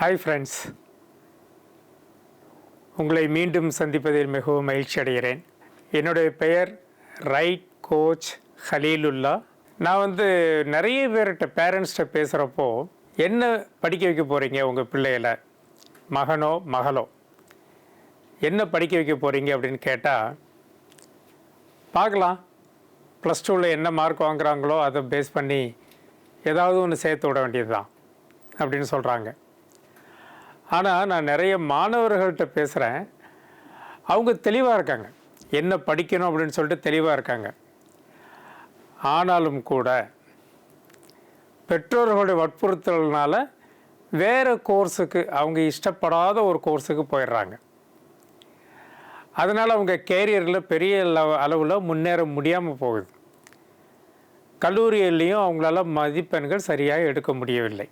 Hi friends உங்களை மீண்டும் சந்திப்பதில் மிகவும் மகிழ்ச்சி அடைகிறேன். என்னுடைய பெயர் ரைட் கோச் ஹலீலுல்லா. நான் வந்து நிறைய பேர்கிட்ட பேரண்ட்ஸ்கிட்ட பேசுகிறப்போ என்ன படிக்க வைக்க போகிறீங்க உங்கள் பிள்ளைகளை? மகனோ மகளோ. என்ன படிக்க வைக்க போகிறீங்க அப்படின்னு கேட்டால் பார்க்கலாம். ப்ளஸ் டூவில் என்ன மார்க் வாங்குறாங்களோ அதை பேஸ் பண்ணி ஏதாவது ஒன்று சேர்த்து விட வேண்டியது தான் அப்படின்னு சொல்கிறாங்க ஆனால் நான் நிறைய மாணவர்கள்ட்ட பேசுகிறேன் அவங்க தெளிவாக இருக்காங்க. என்ன படிக்கணும் அப்படின்னு சொல்லிட்டு தெளிவாக இருக்காங்க. ஆனாலும் கூட பெற்றோர்களுடைய வற்புறுத்தல்னால வேறு கோர்ஸுக்கு அவங்க இஷ்டப்படாத ஒரு கோர்ஸுக்கு போயிடுறாங்க. அதனால் அவங்க கேரியரில் பெரிய அளவில் முன்னேற முடியாமல் போகுது. கல்லூரியிலையும் அவங்களால மதிப்பெண்கள் சரியாக எடுக்க முடியவில்லை.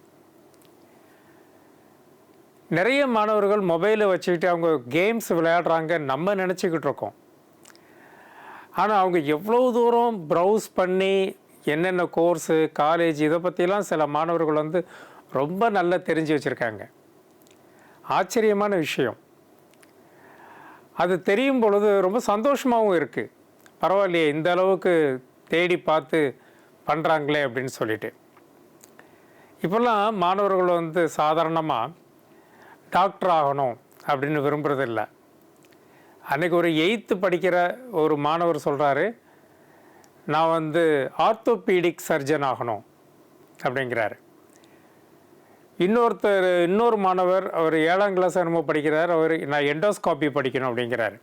நிறைய மாணவர்கள் மொபைலை வச்சுக்கிட்டு அவங்க கேம்ஸ் விளையாடுறாங்க நம்ம நினச்சிக்கிட்டு இருக்கோம். ஆனால் அவங்க எவ்வளோ தூரம் ப்ரௌஸ் பண்ணி என்னென்ன கோர்ஸு காலேஜ் இதை பற்றிலாம் சில மாணவர்கள் வந்து ரொம்ப நல்லா தெரிஞ்சு வச்சுருக்காங்க. ஆச்சரியமான விஷயம். அது தெரியும் பொழுது ரொம்ப சந்தோஷமாகவும் இருக்குது பரவாயில்லையே இந்த அளவுக்கு தேடி பார்த்து பண்ணுறாங்களே அப்படின்னு சொல்லிட்டு. இப்போல்லாம் மாணவர்கள் வந்து சாதாரணமாக டாக்டர் ஆகணும் அப்படின்னு விரும்புகிறதில்ல அன்றைக்கி ஒரு எயித்து படிக்கிற ஒரு மாணவர் சொல்கிறாரு நான் வந்து ஆர்த்தோபீடிக் சர்ஜன் ஆகணும் அப்படிங்கிறாரு. இன்னொருத்தர் இன்னொரு மாணவர் அவர் ஏழாம் கிளாஸ் என்னமோ படிக்கிறார் அவர் நான் எண்டோஸ்காப்பி படிக்கணும் அப்படிங்கிறாரு.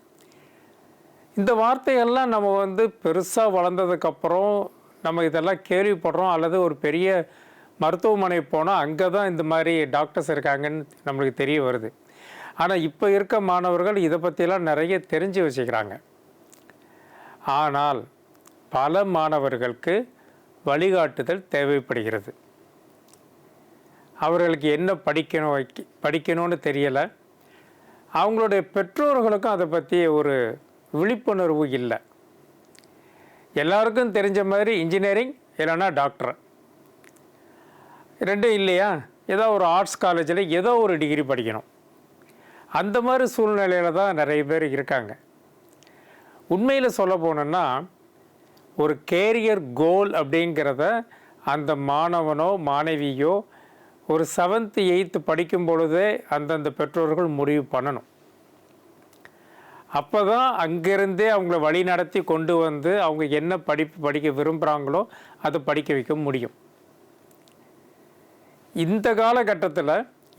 இந்த வார்த்தைகள்லாம் நம்ம வந்து பெருசாக வளர்ந்ததுக்கப்புறம் நம்ம இதெல்லாம் கேள்விப்படுறோம் அல்லது ஒரு பெரிய மருத்துவமனை போனால் அங்கே தான் இந்த மாதிரி டாக்டர்ஸ் இருக்காங்கன்னு நம்மளுக்கு தெரிய வருது. ஆனால் இப்போ இருக்க மாணவர்கள் இதை பற்றிலாம் நிறைய தெரிஞ்சு வச்சுக்கிறாங்க. ஆனால் பல மாணவர்களுக்கு வழிகாட்டுதல் தேவைப்படுகிறது. அவர்களுக்கு என்ன படிக்கணும் வைக்க படிக்கணும்னு தெரியலை. அவங்களுடைய பெற்றோர்களுக்கும் அதை பற்றி ஒரு விழிப்புணர்வு இல்லை. எல்லாருக்கும் தெரிஞ்ச மாதிரி இன்ஜினியரிங் இல்லைன்னா டாக்டர். ரெண்டும் இல்லையா? ஏதோ ஒரு ஆர்ட்ஸ் காலேஜில் ஏதோ ஒரு டிகிரி படிக்கணும். அந்த மாதிரி சூழ்நிலையில் தான் நிறைய பேர் இருக்காங்க. உண்மையில் சொல்ல போனோன்னா ஒரு கேரியர் கோல் அப்படிங்கிறத அந்த மாணவனோ மாணவியோ ஒரு செவன்த்து எயித்து படிக்கும் பொழுதே அந்தந்த பெற்றோர்கள் முடிவு பண்ணணும். அப்போ தான் அங்கேருந்தே அவங்கள வழி நடத்தி கொண்டு வந்து அவங்க என்ன படிப்பு படிக்க விரும்புகிறாங்களோ அதை படிக்க வைக்க முடியும். இந்த காலகட்டத்தில்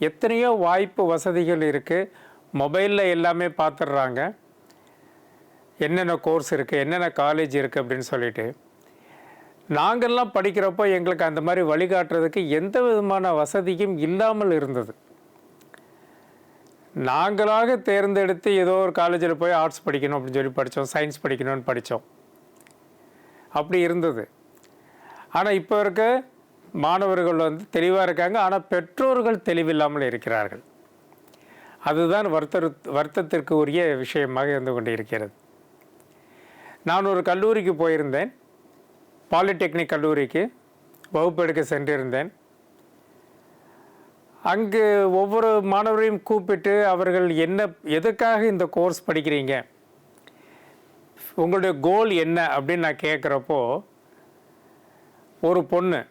எத்தனையோ வாய்ப்பு வசதிகள் இருக்குது மொபைலில் எல்லாமே பார்த்துடுறாங்க என்னென்ன கோர்ஸ் இருக்குது என்னென்ன காலேஜ் இருக்குது அப்படின்னு சொல்லிட்டு. நாங்கள்லாம் படிக்கிறப்போ எங்களுக்கு அந்த மாதிரி வழிகாட்டுறதுக்கு எந்த விதமான வசதியும் இல்லாமல் இருந்தது. நாங்களாக தேர்ந்தெடுத்து ஏதோ ஒரு காலேஜில் போய் ஆர்ட்ஸ் படிக்கணும் அப்படின்னு சொல்லி படித்தோம் சயின்ஸ் படிக்கணும்னு படித்தோம் அப்படி இருந்தது. ஆனால் இப்போ இருக்க மாணவர்கள் வந்து தெளிவாக இருக்காங்க. ஆனால் பெற்றோர்கள் தெளிவில்லாமல் இருக்கிறார்கள். அதுதான் வருத்த வருத்தத்திற்கு உரிய விஷயமாக இருந்து கொண்டு இருக்கிறது நான் ஒரு கல்லூரிக்கு போயிருந்தேன். பாலிடெக்னிக் கல்லூரிக்கு வகுப்பெடுக்க சென்றிருந்தேன். அங்கு ஒவ்வொரு மாணவரையும் கூப்பிட்டு அவர்கள் என்ன எதுக்காக இந்த கோர்ஸ் படிக்கிறீங்க? உங்களுடைய கோல் என்ன? அப்படின்னு நான் கேட்குறப்போ ஒரு பொண்ணு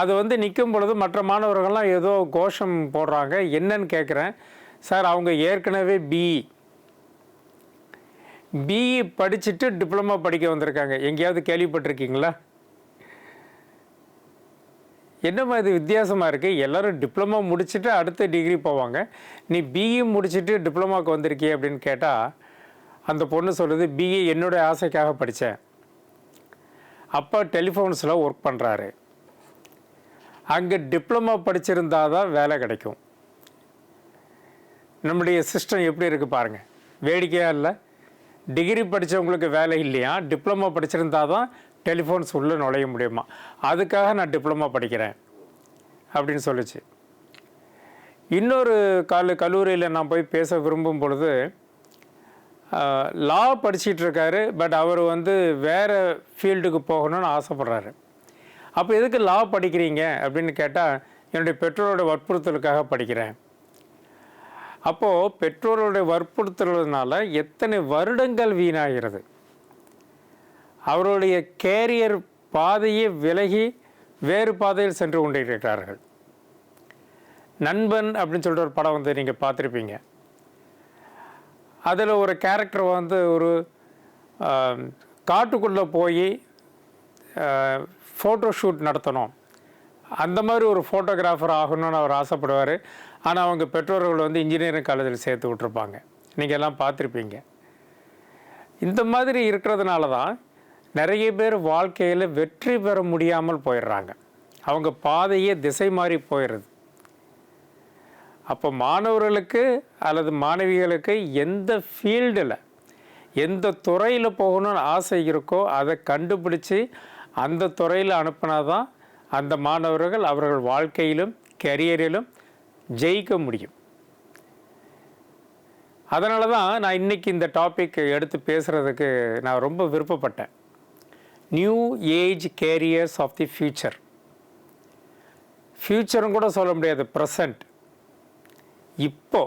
அது வந்து நிற்கும் பொழுது மற்ற மாணவர்கள்லாம் ஏதோ கோஷம் போடுறாங்க. என்னன்னு கேட்குறேன் சார் அவங்க ஏற்கனவே பிஇ பிஇ படிச்சுட்டு டிப்ளமா படிக்க வந்திருக்காங்க. எங்கேயாவது கேள்விப்பட்டிருக்கீங்களா? என்னம்மா இது வித்தியாசமாக இருக்குது எல்லோரும் டிப்ளமா முடிச்சுட்டு அடுத்த டிகிரி போவாங்க. நீ பிஇ முடிச்சுட்டு டிப்ளமாவுக்கு வந்திருக்கியே அப்படின்னு கேட்டால் அந்த பொண்ணு சொல்லுது பிஇ என்னுடைய ஆசைக்காக படித்தேன் அப்பா டெலிஃபோன்ஸில் ஒர்க் பண்ணுறாரு அங்கே டிப்ளமா படிச்சிருந்தா தான் வேலை கிடைக்கும். நம்முடைய சிஸ்டம் எப்படி இருக்குது பாருங்கள் வேடிக்கையாக இல்லை. டிகிரி படித்தவங்களுக்கு வேலை இல்லையா? டிப்ளமா படிச்சிருந்தா தான் டெலிஃபோன்ஸ் உள்ளே நுழைய முடியுமா? அதுக்காக நான் டிப்ளமா படிக்கிறேன். அப்படின்னு சொல்லிச்சு. இன்னொரு கால கல்லூரியில் நான் போய் பேச விரும்பும் பொழுது லா படிச்சிட்ருக்காரு பட் அவர் வந்து வேறு ஃபீல்டுக்கு போகணும்னு ஆசைப்பட்றாரு. அப்போ எதுக்கு லா படிக்கிறீங்க? அப்படின்னு கேட்டால் என்னுடைய பெற்றோரோட வற்புறுத்தலுக்காக படிக்கிறேன். அப்போது பெற்றோருடைய வற்புறுத்தல்னால எத்தனை வருடங்கள் வீணாகிறது? அவருடைய கேரியர் பாதையை விலகி வேறு பாதையில் சென்று கொண்டிருக்கிறார்கள். நண்பன் அப்படின்னு சொல்லிட்டு ஒரு படம் வந்து நீங்கள் பார்த்துருப்பீங்க. அதில் ஒரு கேரக்டர் வந்து ஒரு காட்டுக்குள்ளே போய் ஃபோட்டோ ஷூட் நடத்தணும். அந்த மாதிரி ஒரு ஃபோட்டோகிராஃபர் ஆகணும்னு அவர் ஆசைப்படுவார். ஆனால் அவங்க பெற்றோர்கள் வந்து இன்ஜினியரிங் காலேஜில் சேர்த்து விட்ருப்பாங்க நீங்கள் எல்லாம் பார்த்துருப்பீங்க. இந்த மாதிரி இருக்கிறதுனால தான் நிறைய பேர் வாழ்க்கையில் வெற்றி பெற முடியாமல் போயிடுறாங்க. அவங்க பாதையே திசை மாறி போயிடுது. அப்போ மாணவர்களுக்கு அல்லது மாணவிகளுக்கு எந்த ஃபீல்டில் எந்த துறையில் போகணும்னு ஆசை இருக்கோ அதை கண்டுபிடிச்சி அந்த துறையில் அனுப்பினா தான் அந்த மாணவர்கள் அவர்கள் வாழ்க்கையிலும் கரியரிலும் ஜெயிக்க முடியும். அதனால தான் நான் இன்றைக்கி இந்த டாபிக் எடுத்து பேசுகிறதுக்கு நான் ரொம்ப விருப்பப்பட்டேன். New age careers of the future ஃப்யூச்சரும் கூட சொல்ல முடியாது ப்ரெசண்ட் இப்போ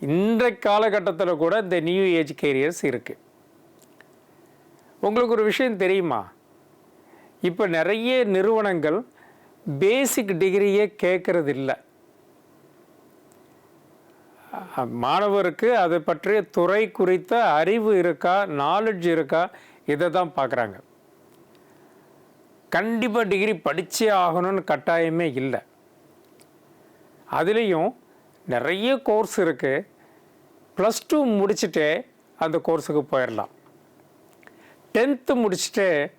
இன்றைய காலகட்டத்தில் கூட இந்த நியூ ஏஜ் கேரியர்ஸ் இருக்குது உங்களுக்கு ஒரு விஷயம் தெரியுமா? இப்போ நிறைய நிறுவனங்கள் பேசிக் டிகிரியே கேட்கறது இல்லை மாணவருக்கு அதை பற்றிய துறை குறித்த அறிவு இருக்கா நாலெட்ஜ் இருக்கா இதை தான் பார்க்குறாங்க கண்டிப்பாக டிகிரி படித்தே ஆகணும்னு கட்டாயமே இல்லை. அதுலேயும் நிறைய கோர்ஸ் இருக்குது ப்ளஸ் டூ முடிச்சுட்டே அந்த கோர்ஸுக்கு போயிடலாம் டென்த்து முடிச்சுட்டே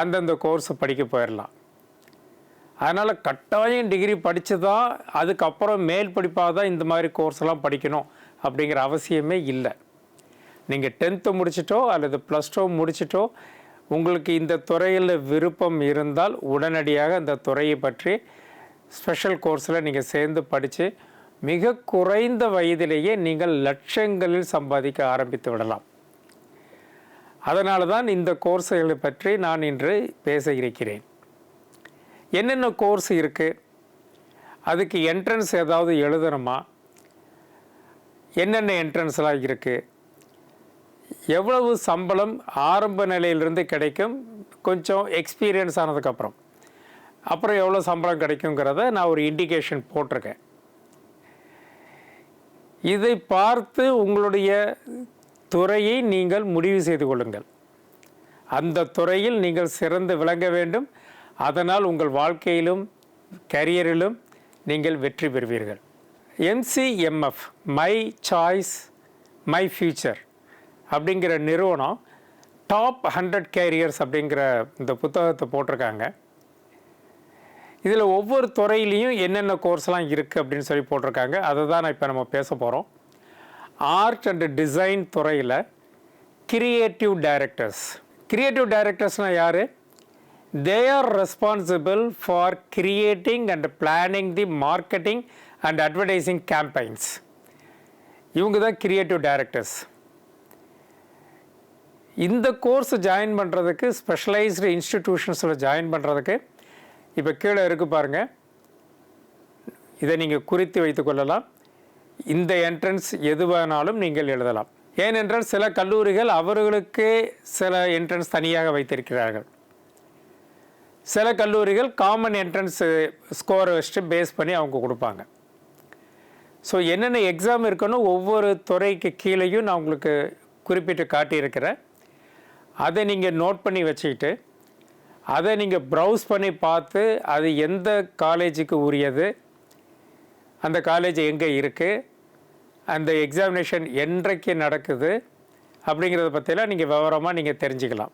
அந்தந்த கோர்ஸை படிக்க போயிடலாம் அதனால் கட்டாயம் டிகிரி படித்து தான் அதுக்கப்புறம் மேல் படிப்பாக தான் இந்த மாதிரி கோர்ஸ்லாம் படிக்கணும் அப்படிங்கிற அவசியமே இல்லை. நீங்கள் டென்த்து முடிச்சிட்டோ அல்லது ப்ளஸ் டூ முடிச்சிட்டோ உங்களுக்கு இந்த துறையில் விருப்பம் இருந்தால் உடனடியாக அந்த துறையை பற்றி ஸ்பெஷல் கோர்ஸில் நீங்கள் சேர்ந்து படித்து மிக குறைந்த வயதிலேயே நீங்கள் லட்சங்களில் சம்பாதிக்க ஆரம்பித்து விடலாம். அதனால தான் இந்த கோர்ஸுகளை பற்றி நான் இன்று பேச இருக்கிறேன் என்னென்ன கோர்ஸ் இருக்குது அதுக்கு என்ட்ரன்ஸ் ஏதாவது எழுதணுமா? என்னென்ன என்ட்ரன்ஸ்லாம் இருக்குது எவ்வளவு சம்பளம் ஆரம்ப நிலையிலிருந்து கிடைக்கும்? கொஞ்சம் எக்ஸ்பீரியன்ஸ் ஆனதுக்கப்புறம். அப்புறம் எவ்வளோ சம்பளம் கிடைக்குங்கிறத நான் ஒரு இண்டிகேஷன் போட்டிருக்கேன். இதை பார்த்து உங்களுடைய துறையை நீங்கள் முடிவு செய்து கொள்ளுங்கள். அந்த துறையில் நீங்கள் சிறந்து விளங்க வேண்டும். அதனால் உங்கள் வாழ்க்கையிலும் கரியரிலும் நீங்கள் வெற்றி பெறுவீர்கள். M C M F my choice my future அப்படிங்கிற நிறுவனம் டாப் ஹண்ட்ரட் கேரியர்ஸ் அப்படிங்கிற இந்த புத்தகத்தை போட்டிருக்காங்க. இதில் ஒவ்வொரு துறையிலையும் என்னென்ன கோர்ஸ்லாம் இருக்குது அப்படின்னு சொல்லி போட்டிருக்காங்க. அதை தான் இப்போ நம்ம பேச போகிறோம் ஆர்ட் அண்ட் டிசைன் துறையில் கிரியேட்டிவ் டைரக்டர்ஸ் கிரியேட்டிவ் டைரக்டர்ஸ்னால் யார்? They are responsible for creating and planning the marketing and advertising campaigns இவங்க தான் கிரியேட்டிவ் டைரக்டர்ஸ் இந்த கோர்ஸ் ஜாயின் பண்ணுறதுக்கு ஸ்பெஷலைஸ்டு இன்ஸ்டிடியூஷன்ஸில் ஜாயின் பண்ணுறதுக்கு இப்போ கீழே இருக்கு பாருங்கள் இதை நீங்கள் குறித்து வைத்து கொள்ளலாம். இந்த என்ட்ரன்ஸ் எது வேணாலும் நீங்கள் எழுதலாம். ஏனென்றால் சில கல்லூரிகள் அவர்களுக்கே சில என்ட்ரன்ஸ் தனியாக வைத்திருக்கிறார்கள். சில கல்லூரிகள் காமன் என்ட்ரன்ஸ் ஸ்கோரை வச்சுட்டு பேஸ் பண்ணி அவங்க கொடுப்பாங்க. ஸோ என்னென்ன எக்ஸாம் இருக்கணும் ஒவ்வொரு துறைக்கு கீழேயும் நான் உங்களுக்கு குறிப்பிட்டு காட்டியிருக்கிறேன். அதை நீங்கள் நோட் பண்ணி வச்சுக்கிட்டு அதை நீங்கள் ப்ரௌஸ் பண்ணி பார்த்து அது எந்த காலேஜுக்கு உரியது அந்த காலேஜ் எங்கே இருக்குது அந்த எக்ஸாமினேஷன் என்றைக்கு நடக்குது? அப்படிங்கிறத பற்றிலாம் நீங்கள் விவரமாக நீங்கள் தெரிஞ்சுக்கலாம்.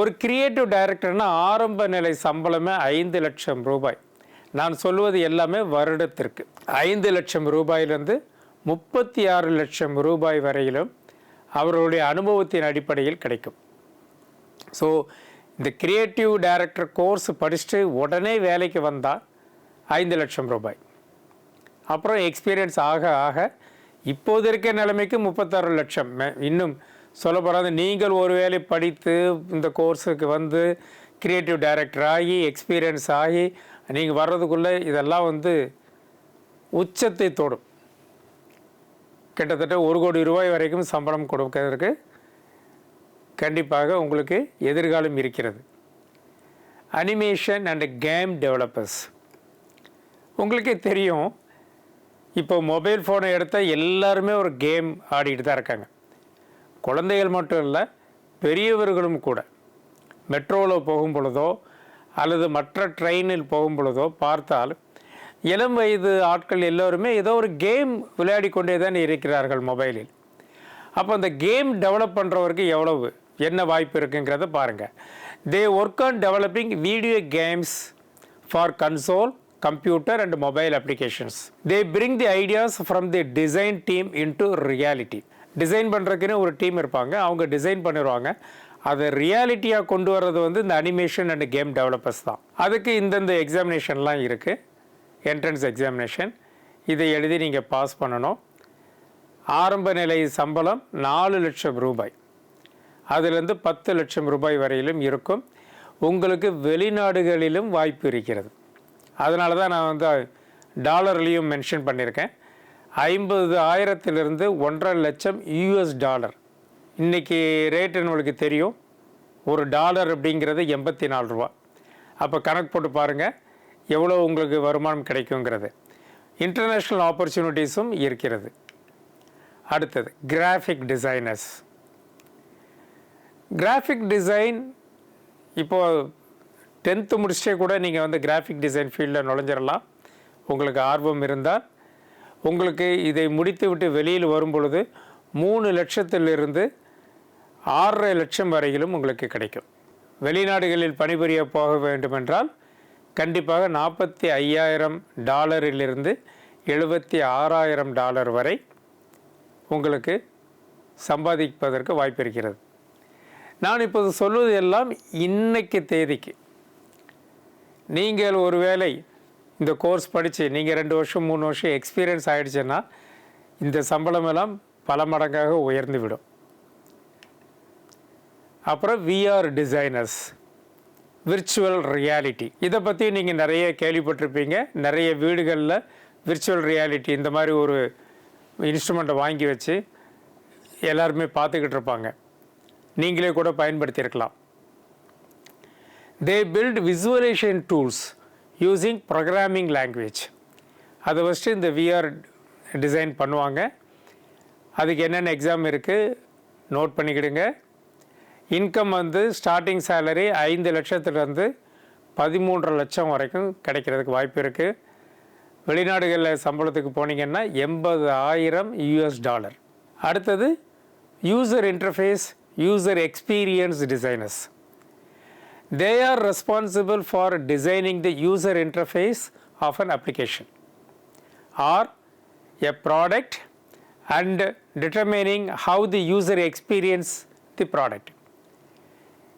ஒரு கிரியேட்டிவ் டைரக்டர்னால் ஆரம்ப நிலை சம்பளமே ஐந்து லட்சம் ரூபாய். நான் சொல்வது எல்லாமே வருடத்திற்கு. ஐந்து லட்சம் ரூபாயிலிருந்து முப்பத்தி ஆறு லட்சம் ரூபாய் வரையிலும் அவர்களுடைய அனுபவத்தின் அடிப்படையில் கிடைக்கும். ஸோ இந்த கிரியேட்டிவ் டைரக்டர் கோர்ஸ் படிச்சுட்டு உடனே வேலைக்கு வந்தால் ஐந்து லட்சம் ரூபாய். அப்புறம் எக்ஸ்பீரியன்ஸ் ஆக ஆக இப்போது இருக்க நிலைமைக்கு முப்பத்தாறு லட்சம். இன்னும் சொல்ல போகிறது நீங்கள் ஒருவேளை படித்து இந்த கோர்ஸுக்கு வந்து க்ரியேட்டிவ் டைரக்டர் ஆகி எக்ஸ்பீரியன்ஸ் ஆகி நீங்கள் வர்றதுக்குள்ளே இதெல்லாம் வந்து உச்சத்தை தொடும். கிட்டத்தட்ட ஒரு கோடி ரூபாய் வரைக்கும் சம்பளம் கொடுக்கிறதுக்கு கண்டிப்பாக உங்களுக்கு எதிர்காலம் இருக்கிறது. அனிமேஷன் அண்ட் கேம் டெவலப்பர்ஸ் உங்களுக்கே தெரியும் இப்போ மொபைல் ஃபோனை எடுத்தால் எல்லாருமே ஒரு கேம் ஆடிக்கிட்டு தான் இருக்காங்க. குழந்தைகள் மட்டும் இல்லை பெரியவர்களும் கூட. மெட்ரோவில் போகும் பொழுதோ அல்லது மற்ற ட்ரெயினில் போகும் பொழுதோ பார்த்தால் இளம் வயது ஆட்கள் எல்லோருமே ஏதோ ஒரு கேம் விளையாடி கொண்டே தான் இருக்கிறார்கள் மொபைலில். அப்போ அந்த கேம் டெவலப் பண்ணுறவருக்கு எவ்வளவு என்ன வாய்ப்பு இருக்குங்கிறத பாருங்கள் they work on developing video games for console computer and mobile applications they bring the ideas from the design team into reality design பண்ணுறதுக்குன்னு ஒரு டீம் இருப்பாங்க. அவங்க டிசைன் பண்ணிடுவாங்க. அதை ரியாலிட்டியாக கொண்டு வர்றது வந்து இந்த அனிமேஷன் அண்ட் கேம் டெவலப்பர்ஸ் தான். அதுக்கு இந்தந்த எக்ஸாமினேஷன்லாம் இருக்குது என்ட்ரன்ஸ் எக்ஸாமினேஷன் இதை எழுதி நீங்கள் பாஸ் பண்ணணும். ஆரம்ப நிலை சம்பளம் நாலு லட்சம் ரூபாய். அதிலிருந்து பத்து லட்சம் ரூபாய் வரையிலும் இருக்கும். உங்களுக்கு வெளிநாடுகளிலும் வாய்ப்பு இருக்கிறது. அதனால தான் நான் வந்து டாலர்லேயும் மென்ஷன் பண்ணியிருக்கேன். ஐம்பது ஆயிரத்திலிருந்து ஒன்றரை லட்சம் யூஎஸ் டாலர். இன்றைக்கி ரேட் உங்களுக்கு தெரியும். ஒரு டாலர் அப்படிங்கிறது எண்பத்தி நாலு ரூபா. அப்போ கணக்கு போட்டு பாருங்கள் எவ்வளோ உங்களுக்கு வருமானம் கிடைக்குங்கிறது. இன்டர்நேஷ்னல் ஆப்பர்ச்சுனிட்டிஸும் இருக்கிறது. அடுத்தது கிராஃபிக் டிசைனர்ஸ் கிராஃபிக் டிசைன் இப்போது டென்த்து முடிச்சுட்டே கூட நீங்கள் வந்து கிராஃபிக் டிசைன் ஃபீல்டில் நுழைஞ்சிடலாம் உங்களுக்கு ஆர்வம் இருந்தால் உங்களுக்கு இதை முடித்து விட்டு வெளியில் வரும் பொழுது மூணு லட்சத்திலிருந்து ஆறரை லட்சம் வரையிலும் உங்களுக்கு கிடைக்கும். வெளிநாடுகளில் பணிபுரிய போக வேண்டுமென்றால் கண்டிப்பாக நாற்பத்தி ஐயாயிரம் டாலரிலிருந்து எழுபத்தி ஆறாயிரம் டாலர் வரை உங்களுக்கு சம்பாதிப்பதற்கு வாய்ப்பு இருக்கிறது. நான் இப்போது சொல்வது எல்லாம் இன்னைக்கு தேதிக்கு. நீங்கள் ஒருவேளை இந்த கோர்ஸ் படித்து நீங்கள் ரெண்டு வருஷம் மூணு வருஷம் எக்ஸ்பீரியன்ஸ் ஆகிடுச்சுன்னா இந்த சம்பளம் எல்லாம் பல மடங்காக உயர்ந்து விடும். அப்புறம் விஆர் டிசைனர்ஸ் விர்ச்சுவல் ரியாலிட்டி இதை பற்றி நீங்கள் நிறைய கேள்விப்பட்டிருப்பீங்க. நிறைய வீடுகளில் விர்ச்சுவல் ரியாலிட்டி இந்த மாதிரி ஒரு இன்ஸ்ட்ருமெண்ட்டை வாங்கி வச்சு எல்லாருமே பார்த்துக்கிட்டு இருப்பாங்க. நீங்களே கூட பயன்படுத்தியிருக்கலாம். They build visualisation tools using programming language அதை ஃபஸ்ட்டு இந்த விஆர் டிசைன் பண்ணுவாங்க. அதுக்கு என்னென்ன எக்ஸாம் இருக்குது நோட் பண்ணிக்கிடுங்க. இன்கம் வந்து ஸ்டார்டிங் சேலரி ஐந்து லட்சத்துலேருந்து பதிமூன்றரை லட்சம் வரைக்கும் கிடைக்கிறதுக்கு வாய்ப்பு இருக்குது வெளிநாடுகளில் சம்பளத்துக்கு போனீங்கன்னா எண்பது ஆயிரம் யூஎஸ் டாலர் அடுத்தது user interface user experience designers they are responsible for designing the user interface of an application or a product and determining how the user experience the product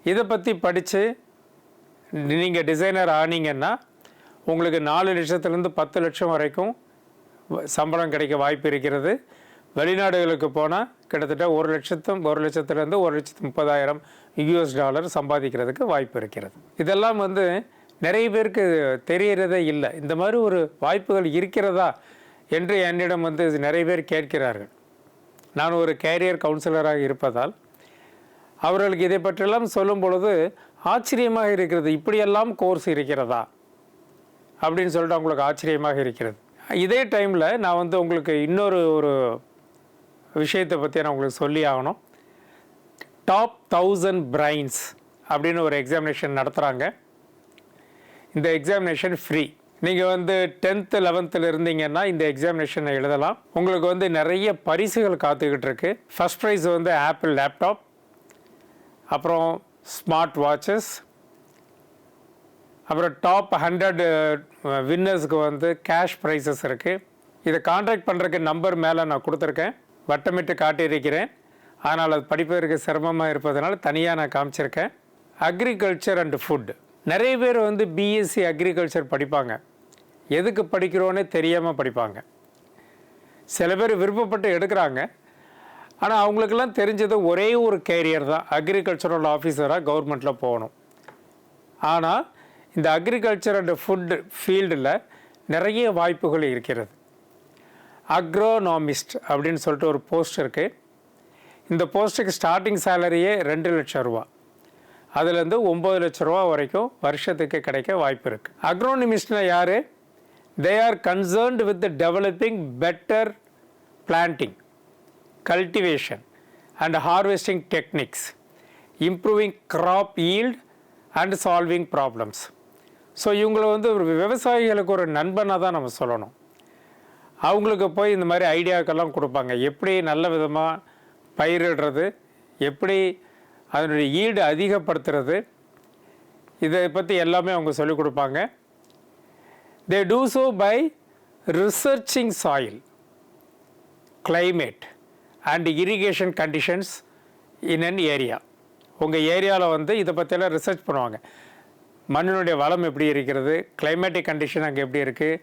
இதை பற்றி படித்து நீங்கள் டிசைனர் ஆனீங்கன்னா உங்களுக்கு நாலு லட்சத்துலேருந்து பத்து லட்சம் வரைக்கும் வ- சம்பளம் கிடைக்க வாய்ப்பு இருக்கிறது வெளிநாடுகளுக்கு போனால் கிட்டத்தட்ட ஒரு லட்சத்தும் ஒரு லட்சத்துலேருந்து ஒரு லட்சத்து முப்பதாயிரம் யூஎஸ் டாலர் சம்பாதிக்கிறதுக்கு வாய்ப்பு இருக்கிறது. இதெல்லாம் வந்து நிறைய பேருக்கு தெரிகிறதே இல்லை. இந்த மாதிரி ஒரு வாய்ப்புகள் இருக்கிறதா என்று என்னிடம் வந்து நிறைய பேர் கேட்கிறார்கள். நான் ஒரு கேரியர் கவுன்சிலராக இருப்பதால் அவர்களுக்கு இதை பற்றியெல்லாம் சொல்லும் பொழுது ஆச்சரியமாக இருக்கிறது. இப்படியெல்லாம் கோர்ஸ் இருக்கிறதா? அப்படின்னு சொல்லிட்டு அவங்களுக்கு ஆச்சரியமாக இருக்கிறது. இதே டைமில் நான் வந்து உங்களுக்கு இன்னொரு ஒரு விஷயத்தை பற்றி நான் உங்களுக்கு சொல்லி ஆகணும். டாப் தௌசண்ட் பிரைன்ஸ் அப்படின்னு ஒரு எக்ஸாமினேஷன் நடத்துகிறாங்க இந்த எக்ஸாமினேஷன் ஃப்ரீ நீங்கள் வந்து டென்த்து லெவன்த்தில் இருந்தீங்கன்னா இந்த எக்ஸாமினேஷனை எழுதலாம். உங்களுக்கு வந்து நிறைய பரிசுகள் காத்துக்கிட்டு இருக்கு. ஃபர்ஸ்ட் ப்ரைஸ் வந்து ஆப்பிள் லேப்டாப் அப்புறம் ஸ்மார்ட் வாட்சஸ் அப்புறம் டாப் ஹண்ட்ரட் வின்னர்ஸுக்கு வந்து கேஷ் ப்ரைஸஸ் இருக்குது இதை கான்டாக்ட் பண்ணுறதுக்கு நம்பர் மேலே நான் கொடுத்துருக்கேன். வட்டமிட்டு காட்டியிருக்கிறேன். ஆனால் அது படிப்பதற்கு சிரமமாக இருப்பதனால் தனியாக நான் காமிச்சிருக்கேன். அக்ரிகல்ச்சர் அண்ட் ஃபுட் நிறைய பேர் வந்து பிஎஸ்சி அக்ரிகல்ச்சர் படிப்பாங்க. எதுக்கு படிக்கிறோன்னே தெரியாமல் படிப்பாங்க. சில பேர் விருப்பப்பட்டு எடுக்கிறாங்க. ஆனால் அவங்களுக்கெல்லாம் தெரிஞ்சது ஒரே ஒரு கேரியர் தான். அக்ரிகல்ச்சரல் ஆஃபீஸராக கவர்மெண்ட்டில் போகணும். ஆனால் இந்த அக்ரிகல்ச்சர் அண்ட் ஃபுட் ஃபீல்டில் நிறைய வாய்ப்புகள் இருக்கிறது. அக்ரோனாமிஸ்ட் அப்படின்னு சொல்லிட்டு ஒரு போஸ்ட் இருக்குது இந்த போஸ்ட்டுக்கு ஸ்டார்டிங் சேலரியே ரெண்டு லட்சம் ரூபா. அதுலேருந்து ஒம்பது லட்ச ரூபா வரைக்கும் வருஷத்துக்கு கிடைக்க வாய்ப்பு இருக்குது அக்ரோனிமிஸ்ட்னா யார்? They are concerned with developing better planting cultivation and harvesting techniques improving crop yield and solving problems so இவங்களை வந்து ஒரு விவசாயிகளுக்கு ஒரு நண்பனாக தான் நம்ம சொல்லணும். அவங்களுக்கு போய் இந்த மாதிரி ஐடியாக்கெல்லாம் கொடுப்பாங்க. எப்படி நல்ல விதமாக பயிரிடுறது எப்படி அதனுடைய ஈடு அதிகப்படுத்துறது இதை பற்றி எல்லாமே அவங்க சொல்லிக் கொடுப்பாங்க. They do so by researching soil climate and irrigation conditions in an area உங்கள் ஏரியாவில் வந்து இதை பற்றியெல்லாம் ரிசர்ச் பண்ணுவாங்க. மண்ணினுடைய வளம் எப்படி இருக்கிறது கிளைமேட்டிக் கண்டிஷன் அங்கே எப்படி இருக்குது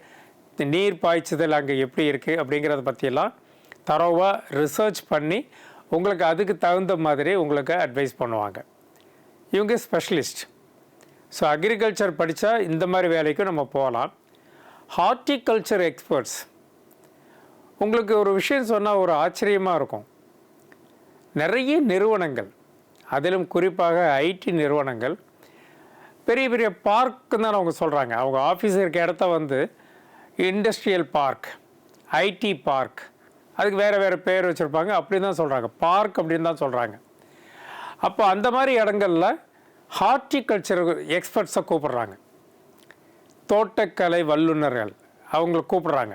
நீர் பாய்ச்சுதல் அங்கே எப்படி இருக்குது அப்படிங்கிறத பற்றியெல்லாம் தரோவாக ரிசர்ச் பண்ணி உங்களுக்கு அதுக்கு தகுந்த மாதிரி உங்களுக்கு அட்வைஸ் பண்ணுவாங்க. இவங்க ஸ்பெஷலிஸ்ட் ஸோ அக்ரிகல்ச்சர் படித்தா இந்த மாதிரி வேலைக்கும் நம்ம போகலாம். ஹார்ட்டிகல்ச்சர் எக்ஸ்பர்ட்ஸ் உங்களுக்கு ஒரு விஷயம் சொன்னால் ஒரு ஆச்சரியமாக இருக்கும். நிறைய நிறுவனங்கள் அதிலும் குறிப்பாக ஐடி நிறுவனங்கள் பெரிய பெரிய பார்க்குன்னு தான் அவங்க சொல்கிறாங்க அவங்க ஆஃபீஸ் இருக்க இடத்த வந்து இண்டஸ்ட்ரியல் பார்க் ஐடி பார்க் அதுக்கு வேறு வேறு பேர் வச்சுருப்பாங்க. அப்படி தான் சொல்கிறாங்க பார்க் அப்படின்னு தான் சொல்கிறாங்க அப்போ அந்த மாதிரி இடங்களில் ஹார்ட்டிகல்ச்சர் எக்ஸ்பர்ட்ஸை கூப்பிட்றாங்க. தோட்டக்கலை வல்லுநர்கள் அவங்கள கூப்பிட்றாங்க.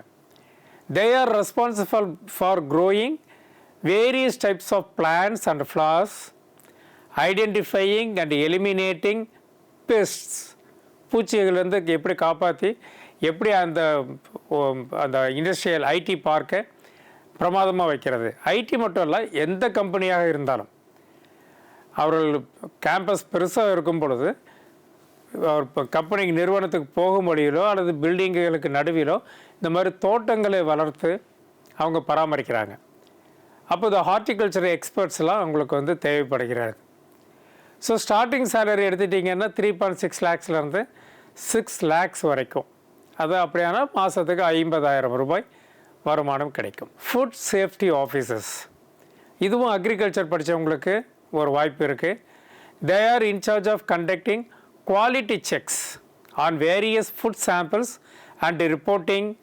They are responsible for growing various types of plants and flowers identifying and eliminating pests பூச்சிகள்லேருந்து எப்படி காப்பாற்றி எப்படி அந்த அந்த இண்டஸ்ட்ரியல் ஐடி பார்க்கை பிரமாதமாக வைக்கிறது? ஐடி மட்டும் இல்லை எந்த கம்பெனியாக இருந்தாலும். அவர்கள் கேம்பஸ் பெருசாக இருக்கும் பொழுது அவர் இப்போ நிறுவனத்துக்கு போகும் வழியிலோ அல்லது பில்டிங்குகளுக்கு நடுவிலோ இந்த மாதிரி தோட்டங்களை வளர்த்து அவங்க பராமரிக்கிறாங்க. அப்போ இந்த ஹார்ட்டிகல்ச்சர் எக்ஸ்பர்ட்ஸ்லாம் அவங்களுக்கு வந்து தேவைப்படுகிறார் ஸோ ஸ்டார்டிங் சேலரி எடுத்துட்டிங்கன்னா த்ரீ பாயிண்ட் சிக்ஸ் லேக்ஸ்லேருந்து சிக்ஸ் லேக்ஸ் வரைக்கும். அது அப்படியானா மாதத்துக்கு ஐம்பதாயிரம் ரூபாய் வருமானம் கிடைக்கும். ஃபுட் சேஃப்டி ஆஃபீஸஸ் இதுவும் அக்ரிகல்ச்சர் படித்தவங்களுக்கு ஒரு வாய்ப்பு இருக்குது they are in charge of conducting quality checks on various food samples and reporting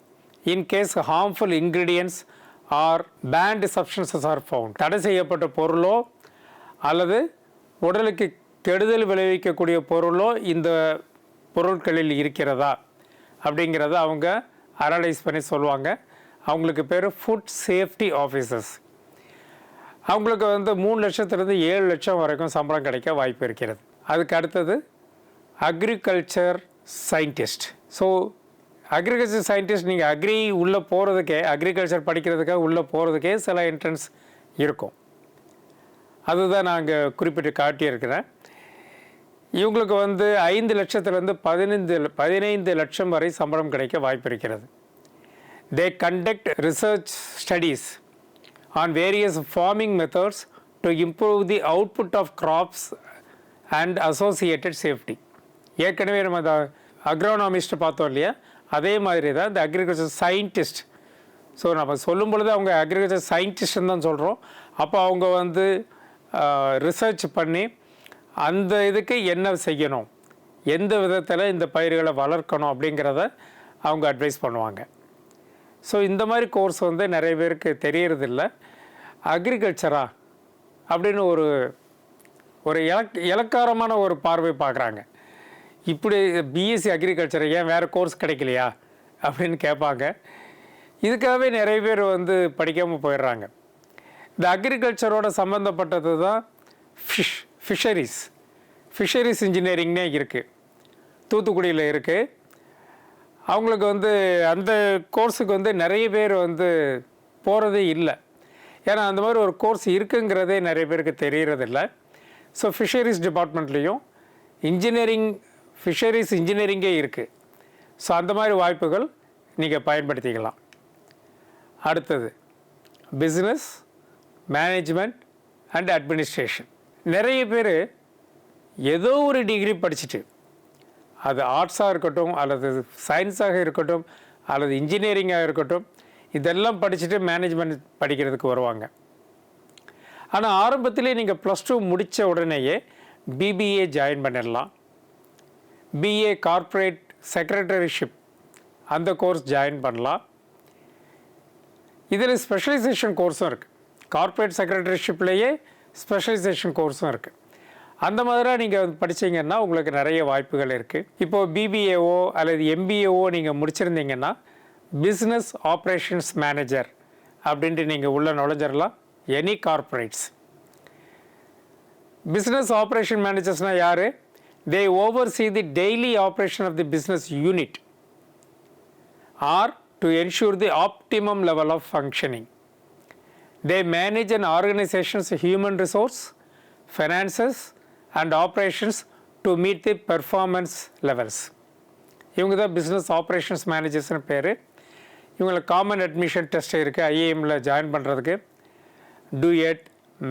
in case harmful ingredients or banned substances are found தடை செய்யப்பட்ட பொருளோ அல்லது உடலுக்கு கெடுதல் விளைவிக்கக்கூடிய பொருளோ இந்த பொருட்களில் இருக்கிறதா? அப்படிங்கிறத அவங்க அனலைஸ் பண்ணி சொல்லுவாங்க. அவங்களுக்கு பேர் ஃபுட் சேஃப்டி ஆஃபீஸர்ஸ் அவங்களுக்கு வந்து மூணு லட்சத்துலேருந்து ஏழு லட்சம் வரைக்கும் சம்பளம் கிடைக்க வாய்ப்பு இருக்கிறது. அதுக்கு அடுத்தது agriculture scientist so agriculture scientist நீங்கள் அக்ரி உள்ளே போகிறதுக்கே அக்ரிகல்ச்சர் படிக்கிறதுக்காக உள்ளே போகிறதுக்கே சில என்ட்ரன்ஸ் இருக்கும். அதுதான் நாங்கள் குறிப்பிட்டு காட்டியிருக்கிறேன். இவங்களுக்கு வந்து ஐந்து லட்சத்துலேருந்து பதினைந்து பதினைந்து லட்சம் வரை சம்பளம் கிடைக்க வாய்ப்பு இருக்கிறது they conduct research studies on various farming methods to improve the output of crops and associated safety ஏற்கனவே நம்ம அந்த அக்ரோனாமிஸ்ட் பார்த்தோம் இல்லையா? அதே மாதிரி தான் இந்த அக்ரிகல்ச்சர் சயின்டிஸ்ட் ஸோ நம்ம சொல்லும் பொழுது அவங்க அக்ரிகல்ச்சர் சயின்டிஸ்ட்னு தான் சொல்கிறோம் அப்போ அவங்க வந்து ரிசர்ச் பண்ணி அந்த இதுக்கு என்ன செய்யணும்? எந்த விதத்தில் இந்த பயிர்களை வளர்க்கணும் அப்படிங்கிறத அவங்க அட்வைஸ் பண்ணுவாங்க. ஸோ இந்த மாதிரி கோர்ஸ் வந்து நிறைய பேருக்கு தெரியறதில்ல. அக்ரிகல்ச்சரா அப்படின்னு ஒரு ஒரு இலக் இலக்காரமான ஒரு பார்வை பார்க்குறாங்க. இப்படி பிஎஸ்சி அக்ரிகல்ச்சர் ஏன் வேறு கோர்ஸ் கிடைக்கலையா? அப்படின்னு கேட்பாங்க. இதுக்காகவே நிறைய பேர் வந்து படிக்காமல் போயிடுறாங்க. இந்த அக்ரிகல்ச்சரோட சம்மந்தப்பட்டது தான் ஃபிஷ் ஃபிஷரிஸ் ஃபிஷரிஸ் இன்ஜினியரிங்னே இருக்குது தூத்துக்குடியில் இருக்குது அவங்களுக்கு வந்து அந்த கோர்ஸுக்கு வந்து நிறைய பேர் வந்து போகிறதே இல்லை. ஏன்னா அந்த மாதிரி ஒரு கோர்ஸ் இருக்குங்கிறதே நிறைய பேருக்கு தெரியறதில்ல. ஸோ ஃபிஷரிஸ் டிபார்ட்மெண்ட்லேயும் இன்ஜினியரிங் ஃபிஷரிஸ் இன்ஜினியரிங்கே இருக்குது ஸோ அந்த மாதிரி வாய்ப்புகள் நீங்கள் பயன்படுத்திக்கலாம். அடுத்தது பிஸ்னஸ் மேனேஜ்மெண்ட் அண்ட் அட்மினிஸ்ட்ரேஷன் நிறைய பேர் ஏதோ ஒரு டிகிரி படிச்சுட்டு அது ஆர்ட்ஸாக இருக்கட்டும் அல்லது சயின்ஸாக இருக்கட்டும் அல்லது இன்ஜினியரிங்காக இருக்கட்டும் இதெல்லாம் படிச்சுட்டு மேனேஜ்மெண்ட் படிக்கிறதுக்கு வருவாங்க. ஆனால் ஆரம்பத்திலே நீங்கள் ப்ளஸ் டூ முடித்த உடனேயே பிபிஏ ஜாயின் பண்ணிடலாம் பிஏ கார்ப்பரேட் செக்ரட்டரிஷிப் அந்த கோர்ஸ் ஜாயின் பண்ணலாம். இதில் ஸ்பெஷலைசேஷன் கோர்ஸும் இருக்குது கார்ப்பரேட் செக்ரட்டரிஷிப்லேயே ஸ்பெஷலைசேஷன் கோர்ஸும் இருக்குது அந்த மாதிரிலாம் நீங்கள் படிச்சீங்கன்னா உங்களுக்கு நிறைய வாய்ப்புகள் இருக்குது இப்போது பிபிஏஓ அல்லது எம்பிஏஓ நீங்கள் முடிச்சிருந்தீங்கன்னா பிஸ்னஸ் ஆப்ரேஷன்ஸ் மேனேஜர் அப்படின்ட்டு நீங்கள் உள்ள நுழைஞ்சிடலாம் எனி கார்ப்பரேட்ஸ் பிஸ்னஸ் ஆப்ரேஷன் மேனேஜர்ஸ்னால் யார்? They oversee the daily operation of the business unit are to ensure the optimum level of functioning they manage and organisations human resource finances and operations to meet the performance levels இவங்க தான் business operations மேனேஜர்ஸ்னு பேர். இவங்களை common admission test இருக்குது ஐஏஎம்மில் join பண்ணுறதுக்கு டூஎட்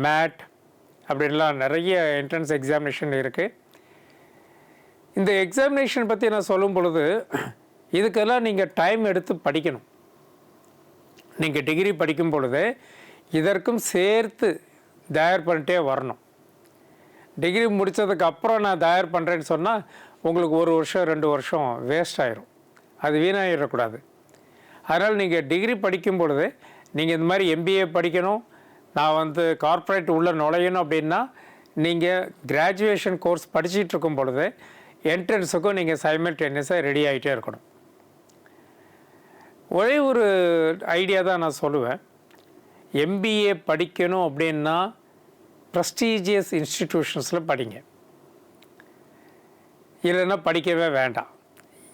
mat அப்படின்லாம் நிறைய entrance examination இருக்குது இந்த எக்ஸாமினேஷன் பற்றி நான் சொல்லும் பொழுது இதுக்கெல்லாம் நீங்கள் டைம் எடுத்து படிக்கணும். நீங்கள் டிகிரி படிக்கும் பொழுது இதற்கும் சேர்த்து தயார் பண்ணிட்டே வரணும். டிகிரி முடித்ததுக்கு அப்புறம் நான் தயார் பண்ணுறேன்னு சொன்னால் உங்களுக்கு ஒரு வருஷம் ரெண்டு வருஷம் வேஸ்ட் ஆயிரும். அது வீணாயிடக்கூடாது. அதனால் நீங்கள் டிகிரி படிக்கும் பொழுது நீங்கள் இந்த மாதிரி எம்பிஏ படிக்கணும் நான் வந்து கார்ப்பரேட் உள்ளே நுழையணும் அப்படின்னா நீங்கள் கிராஜுவேஷன் கோர்ஸ் படிச்சுட்டு இருக்கும் பொழுது என்ட்ரன்ஸுக்கும் நீங்கள் சைமல்டேனியஸாக ரெடி ஆகிட்டே இருக்கணும். ஒரே ஒரு ஐடியா தான் நான் சொல்லுவேன். எம்பிஏ படிக்கணும் அப்படின்னா ப்ரெஸ்டீஜியஸ் இன்ஸ்டிடியூஷன்ஸில் படிங்க. இல்லைன்னா படிக்கவே வேண்டாம்.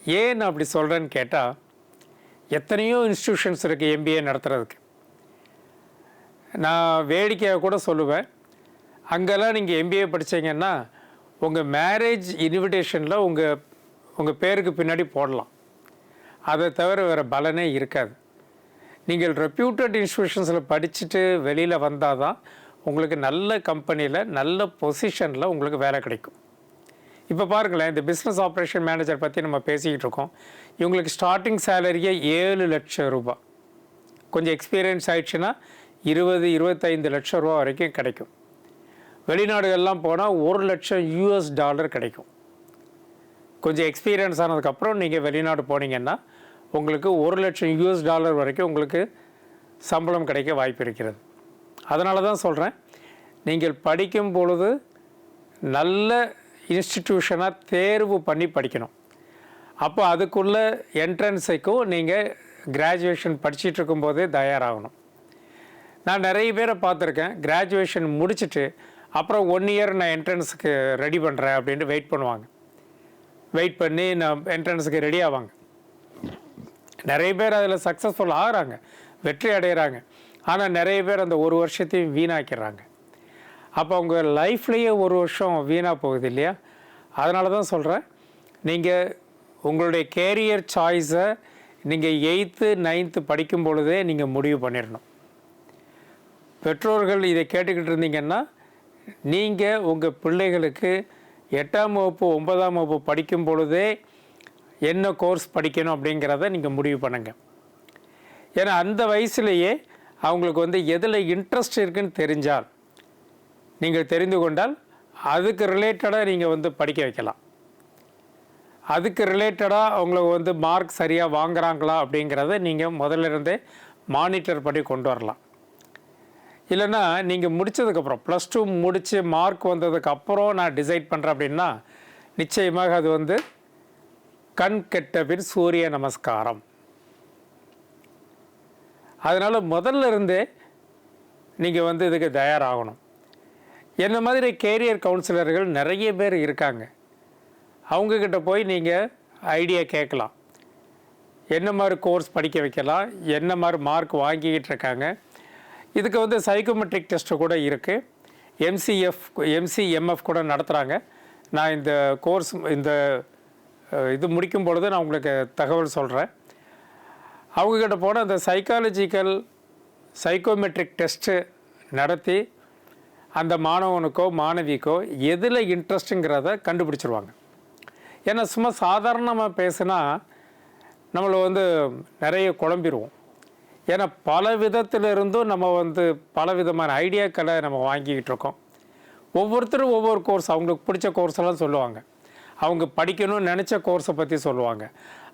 ஏன் நான் அப்படி சொல்கிறேன்னு கேட்டால் எத்தனையோ இன்ஸ்டிடியூஷன்ஸ் இருக்குது எம்பிஏ நடத்துகிறதுக்கு நான் வேடிக்கையாக கூட சொல்லுவேன். அங்கெல்லாம் நீங்கள் எம்பிஏ படித்தீங்கன்னா உங்கள் மேரேஜ் இன்விடேஷனில் உங்கள் உங்கள் பேருக்கு பின்னாடி போடலாம். அதை தவிர வேறு பலனே இருக்காது. நீங்கள் ரெப்யூட்டட் இன்ஸ்டியூஷன்ஸில் படிச்சுட்டு வெளியில் வந்தால் தான் உங்களுக்கு நல்ல கம்பெனியில் நல்ல பொசிஷனில் உங்களுக்கு வேலை கிடைக்கும். இப்போ பாருங்களேன் இந்த பிஸ்னஸ் ஆப்ரேஷன் மேனேஜர் பற்றி நம்ம பேசிக்கிட்டு இருக்கோம். இவங்களுக்கு ஸ்டார்டிங் சேலரியே ஏழு லட்சம் ரூபாய். கொஞ்சம் எக்ஸ்பீரியன்ஸ் ஆயிடுச்சுன்னா இருபது இருபத்தைந்து லட்சம் ரூபா வரைக்கும் கிடைக்கும். வெளிநாடுகள்லாம் போனால் ஒரு லட்சம் யூஎஸ் டாலர் கிடைக்கும். கொஞ்சம் எக்ஸ்பீரியன்ஸ் ஆனதுக்கப்புறம் நீங்கள் வெளிநாடு போனீங்கன்னா உங்களுக்கு ஒரு லட்சம் யூஎஸ் டாலர் வரைக்கும் உங்களுக்கு சம்பளம் கிடைக்க வாய்ப்பு இருக்கிறது. அதனால தான் சொல்கிறேன் நீங்கள் படிக்கும் பொழுது நல்ல இன்ஸ்டிடியூஷனாக தேர்வு பண்ணி படிக்கணும். அப்போ அதுக்குள்ள என்ட்ரன்ஸுக்கும் நீங்கள் கிராஜுவேஷன் படிச்சுட்டு இருக்கும்போதே தயாராகணும். நான் நிறைய பேரை பார்த்துருக்கேன் கிராஜுவேஷன் முடிச்சுட்டு அப்புறம் ஒன் இயர் நான் என்ட்ரன்ஸுக்கு ரெடி பண்ணுறேன் அப்படின்ட்டு வெயிட் பண்ணுவாங்க. வெயிட் பண்ணி நான் என்ட்ரன்ஸுக்கு ரெடி ஆவாங்க. நிறைய பேர் அதில் சக்ஸஸ்ஃபுல் ஆகிறாங்க. வெற்றி அடைகிறாங்க ஆனால் நிறைய பேர் அந்த ஒரு வருஷத்தையும் வீணாக்கிறாங்க அப்போ அவங்க லைஃப்லேயே ஒரு வருஷம் வீணாக போகுது இல்லையா? அதனால தான் சொல்கிறேன் நீங்கள் உங்களுடைய கேரியர் சாய்ஸை நீங்கள் எயித்து நைன்த்து படிக்கும் பொழுதே நீங்கள் முடிவு பண்ணிடணும். பெற்றோர்கள் இதை கேட்டுக்கிட்டு இருந்தீங்கன்னா நீங்கள் உங்கள் பிள்ளைகளுக்கு எட்டாம் வகுப்பு ஒன்பதாம் வகுப்பு படிக்கும் பொழுதே என்ன கோர்ஸ் படிக்கணும் அப்படிங்கிறத நீங்கள் முடிவு பண்ணுங்கள் ஏன்னா அந்த வயசுலேயே அவங்களுக்கு வந்து எதில் இன்ட்ரெஸ்ட் இருக்குன்னு தெரிஞ்சால் நீங்கள் தெரிந்து கொண்டால் அதுக்கு ரிலேட்டடாக நீங்கள் வந்து படிக்க வைக்கலாம். அதுக்கு ரிலேட்டடாக அவங்களுக்கு வந்து மார்க் சரியாக வாங்குறாங்களா அப்படிங்கிறத நீங்கள் முதல்ல இருந்தே மானிட்டர் பண்ணி கொண்டு வரலாம். இல்லைன்னா நீங்கள் முடித்ததுக்கப்புறம் ப்ளஸ் டூ முடித்து மார்க் வந்ததுக்கப்புறம் நான் டிசைட் பண்ணுறேன் அப்படின்னா நிச்சயமாக அது வந்து கண் கெட்ட பின் சூரிய நமஸ்காரம். அதனால் முதல்ல இருந்தே நீங்கள் வந்து இதுக்கு தயாராகணும். என்ன மாதிரி கேரியர் கவுன்சிலர்கள் நிறைய பேர் இருக்காங்க. அவங்கக்கிட்ட போய் நீங்கள் ஐடியா கேட்கலாம். என்ன மாதிரி கோர்ஸ் படிக்க வைக்கலாம் என்ன மாதிரி மார்க் வாங்கிக்கிட்டு இருக்காங்க. இதுக்கு வந்து சைக்கோமெட்ரிக் டெஸ்ட்டு கூட இருக்குது எம்சிஎஃப் எம்சிஎம்எஃப் கூட நடத்துகிறாங்க நான் இந்த கோர்ஸ் இந்த இது முடிக்கும் பொழுது நான் உங்களுக்கு தகவல் சொல்கிறேன் அவங்கக்கிட்ட போனால் அந்த சைக்காலஜிக்கல் சைக்கோமெட்ரிக் டெஸ்ட்டு நடத்தி அந்த மாணவனுக்கோ மாணவிக்கோ எதில் இன்ட்ரெஸ்ட்டுங்கிறத கண்டுபிடிச்சிருவாங்க. ஏன்னா சும்மா சாதாரணமாக பேசுனா நம்மளை வந்து நிறைய குழம்பிடுவோம் ஏன்னா பல விதத்திலிருந்தும் நம்ம வந்து பல விதமான ஐடியாக்களை நம்ம வாங்கிக்கிட்டு இருக்கோம். ஒவ்வொருத்தரும் ஒவ்வொரு கோர்ஸ் அவங்களுக்கு பிடிச்ச கோர்ஸ் எல்லாம் சொல்லுவாங்க. அவங்க படிக்கணும்னு நினச்ச கோர்ஸை பற்றி சொல்லுவாங்க.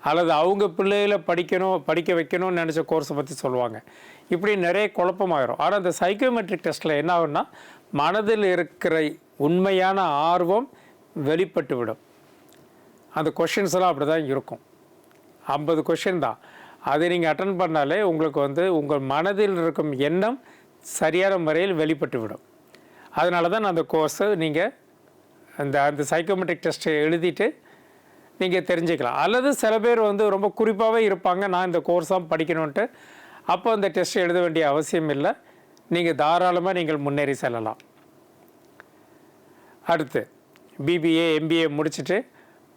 அல்லது அவங்க பிள்ளைகளை படிக்கணும் படிக்க வைக்கணும்னு நினச்ச கோர்ஸை பற்றி சொல்லுவாங்க. இப்படி நிறைய குழப்பமாயிரும். ஆனால் இந்த சைக்கோமெட்ரிக் டெஸ்ட்டில் என்ன ஆகும்னா மனதில் இருக்கிற உண்மையான ஆர்வம் வெளிப்பட்டு விடும். அந்த கொஷின்ஸ் எல்லாம் அப்படி தான் இருக்கும். ஐம்பது கொஷின் தான். அதை நீங்கள் அட்டன் பண்ணாலே உங்களுக்கு வந்து உங்கள் மனதில் இருக்கும் எண்ணம் சரியான முறையில் வெளிப்பட்டு விடும். அதனால தான் அந்த கோர்ஸை நீங்கள் அந்த அந்த சைக்கோமெட்ரிக் டெஸ்ட்டை எழுதிட்டு நீங்கள் தெரிஞ்சுக்கலாம். அல்லது சில பேர் வந்து ரொம்ப குறிப்பாகவே இருப்பாங்க நான் இந்த கோர்ஸ் தான் படிக்கணுன்ட்டு அப்போ அந்த டெஸ்ட் எழுத வேண்டிய அவசியம் இல்லை. நீங்கள் தாராளமாக நீங்கள் முன்னேறி செல்லலாம். அடுத்து பிபிஏ எம்பிஏ முடிச்சுட்டு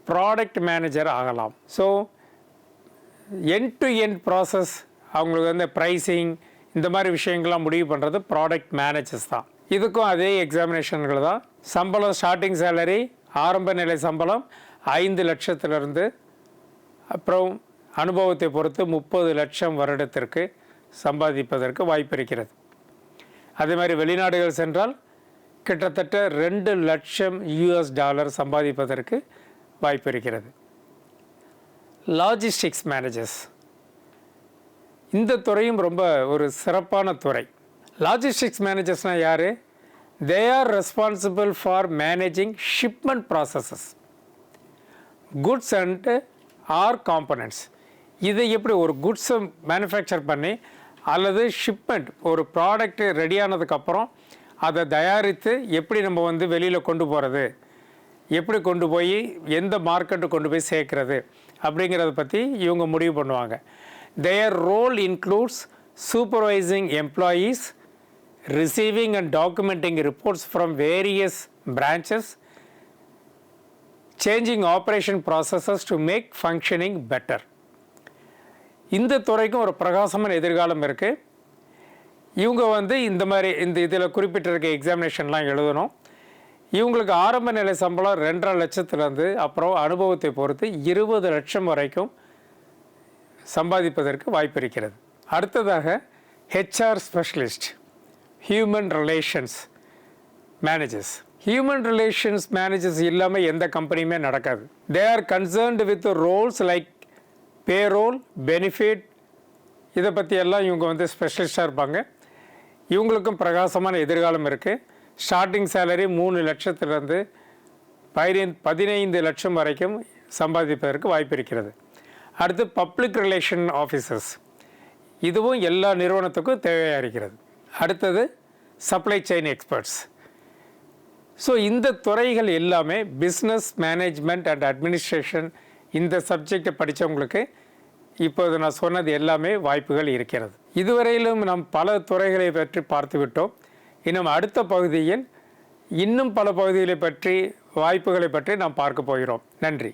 ப்ராடக்ட் மேனேஜர் ஆகலாம். So end to end process அவங்களுக்கு வந்து ப்ரைஸிங் இந்த மாதிரி விஷயங்கள்லாம் முடிவு பண்ணுறது ப்ராடக்ட் மேனேஜர்ஸ் தான். இதுக்கும் அதே எக்ஸாமினேஷன்கள் தான். சம்பளம் ஸ்டார்டிங் சேலரி ஆரம்ப நிலை சம்பளம் ஐந்து லட்சத்திலிருந்து அப்புறம் அனுபவத்தை பொறுத்து முப்பது லட்சம் வருடத்திற்கு சம்பாதிப்பதற்கு வாய்ப்பு இருக்கிறது. அதே மாதிரி வெளிநாடுகள் சென்றால் கிட்டத்தட்ட ரெண்டு லட்சம் யூஎஸ் டாலர் சம்பாதிப்பதற்கு வாய்ப்பு இருக்கிறது. லாஜிஸ்டிக்ஸ் மேனேஜர்ஸ் இந்த துறையும் ரொம்ப ஒரு சிறப்பான துறை. லாஜிஸ்டிக்ஸ் மேனேஜர்ஸ்னால் யார்? They are responsible for managing shipment processes goods and or components இதை எப்படி ஒரு குட்ஸை மேனுஃபேக்சர் பண்ணி அல்லது ஷிப்மெண்ட் ஒரு ப்ராடக்ட் ரெடியானதுக்கப்புறம் அதை தயாரித்து எப்படி நம்ம வந்து வெளியில் கொண்டு போகிறது எப்படி கொண்டு போய் எந்த மார்க்கெட்டு கொண்டு போய் சேர்க்கறது? அப்படிங்கிறத பற்றி இவங்க முடிவு பண்ணுவாங்க. Their role includes supervising employees receiving and documenting reports from various branches changing operation processes to make functioning better இந்த துறைக்கும் ஒரு பிரகாசமான எதிர்காலம் இருக்குது இவங்க வந்து இந்த மாதிரி இந்த இதில் குறிப்பிட்டிருக்க எக்ஸாமினேஷன்லாம் எழுதணும். இவங்களுக்கு ஆரம்ப நிலை சம்பளம் ரெண்டரை லட்சத்துலேருந்து அப்புறம் அனுபவத்தை பொறுத்து இருபது லட்சம் வரைக்கும் சம்பாதிப்பதற்கு வாய்ப்பு இருக்கிறது. அடுத்ததாக HR specialist human relations managers human relations managers இல்லாமல் எந்த கம்பெனியுமே நடக்காது. They are concerned with roles like payroll benefit இதை பற்றி எல்லாம் இவங்க வந்து ஸ்பெஷலிஸ்டாக இருப்பாங்க. இவங்களுக்கும் பிரகாசமான எதிர்காலம் இருக்குது ஸ்டார்டிங் சேலரி மூணு லட்சத்துலேருந்து பதினைந்து பதினைந்து லட்சம் வரைக்கும் சம்பாதிப்பதற்கு வாய்ப்பு இருக்கிறது. அடுத்து பப்ளிக் ரிலேஷன் ஆஃபீஸர்ஸ் இதுவும் எல்லா நிறுவனத்துக்கும் தேவையாக இருக்கிறது. அடுத்தது சப்ளை செயின் எக்ஸ்பர்ட்ஸ் ஸோ இந்த துறைகள் எல்லாமே பிஸ்னஸ் மேனேஜ்மெண்ட் அண்ட் அட்மினிஸ்ட்ரேஷன் இந்த சப்ஜெக்டை படித்தவங்களுக்கு இப்போது நான் சொன்னது எல்லாமே வாய்ப்புகள் இருக்கிறது. இதுவரையிலும் நாம் பல துறைகளை பற்றி பார்த்து விட்டோம். இன்னும் அடுத்த பகுதியில் இன்னும் பல பகுதிகளை பற்றி வாய்ப்புகளை பற்றி நாம் பார்க்க போகிறோம். நன்றி.